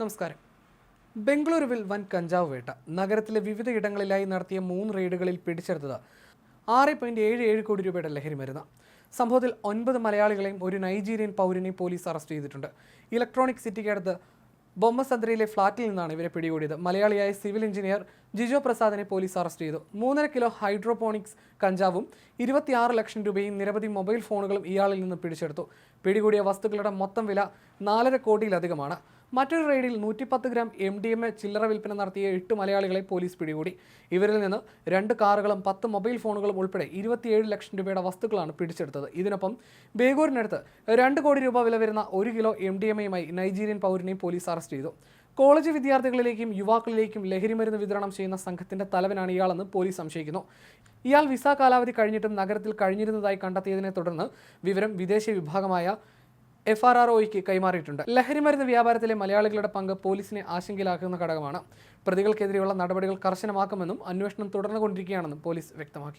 നമസ്കാരം. ബംഗളൂരുവിൽ വൻ കഞ്ചാവ് വേട്ട. നഗരത്തിലെ വിവിധ ഇടങ്ങളിലായി നടത്തിയ മൂന്ന് റെയ്ഡുകളിൽ പിടിച്ചെടുത്തത് ആറ് പോയിന്റ് ഏഴ് ഏഴ് കോടി രൂപയുടെ ലഹരി മരുന്ന്. സംഭവത്തിൽ ഒൻപത് മലയാളികളെയും ഒരു നൈജീരിയൻ പൗരനെയും പോലീസ് അറസ്റ്റ് ചെയ്തിട്ടുണ്ട്. ഇലക്ട്രോണിക് സിറ്റിക്കടുത്ത് ബൊമ്മസന്ദ്രയിലെ ഫ്ളാറ്റിൽ നിന്നാണ് ഇവരെ പിടികൂടിയത്. മലയാളിയായ സിവിൽ എഞ്ചിനീയർ ജിജോ പ്രസാദിനെ പോലീസ് അറസ്റ്റ് ചെയ്തു. മൂന്നര കിലോ ഹൈഡ്രോപോണിക്സ് കഞ്ചാവും ഇരുപത്തിയാറ് ലക്ഷം രൂപയും നിരവധി മൊബൈൽ ഫോണുകളും ഇയാളിൽ നിന്ന് പിടിച്ചെടുത്തു. പിടികൂടിയ വസ്തുക്കളുടെ മൊത്തം വില നാലര കോടിയിലധികമാണ്. മറ്റൊരു റെയ്ഡിൽ നൂറ്റിപ്പത്ത് gram M D M A ചില്ലറ വിൽപ്പന നടത്തിയ എട്ട് മലയാളികളെ പോലീസ് പിടികൂടി. ഇവരിൽ നിന്ന് രണ്ട് കാറുകളും പത്ത് മൊബൈൽ ഫോണുകളും ഉൾപ്പെടെ ഇരുപത്തിയേഴ് ലക്ഷം രൂപയുടെ വസ്തുക്കളാണ് പിടിച്ചെടുത്തത്. ഇതിനൊപ്പം ബേഗൂരിനടുത്ത് രണ്ട് കോടി രൂപ വില വരുന്ന ഒരു കിലോ എം ഡി എം എയുമായി നൈജീരിയൻ പൗരനെയും പോലീസ് അറസ്റ്റ് ചെയ്തു. കോളേജ് വിദ്യാർത്ഥികളിലേക്കും യുവാക്കളിലേക്കും ലഹരിമരുന്ന് വിതരണം ചെയ്യുന്ന സംഘത്തിന്റെ തലവനാണ് ഇയാളെന്ന് പോലീസ് സംശയിക്കുന്നു. ഇയാൾ വിസ കാലാവധി കഴിഞ്ഞിട്ടും നഗരത്തിൽ കഴിഞ്ഞിരുന്നതായി കണ്ടെത്തിയതിനെ തുടർന്ന് വിവരം വിദേശ വിഭാഗമായ എഫ് ആർ ആർ ഒയ്ക്ക് കൈമാറിയിട്ടുണ്ട്. ലഹരിമരുന്ന് വ്യാപാരത്തിലെ മലയാളികളുടെ പങ്ക് പോലീസിനെ ആശങ്കയിലാക്കുന്ന ഘടകമാണ്. പ്രതികൾക്കെതിരെയുള്ള നടപടികൾ കർശനമാക്കുമെന്നും അന്വേഷണം തുടർന്നുകൊണ്ടിരിക്കുകയാണെന്നും പോലീസ് വ്യക്തമാക്കി.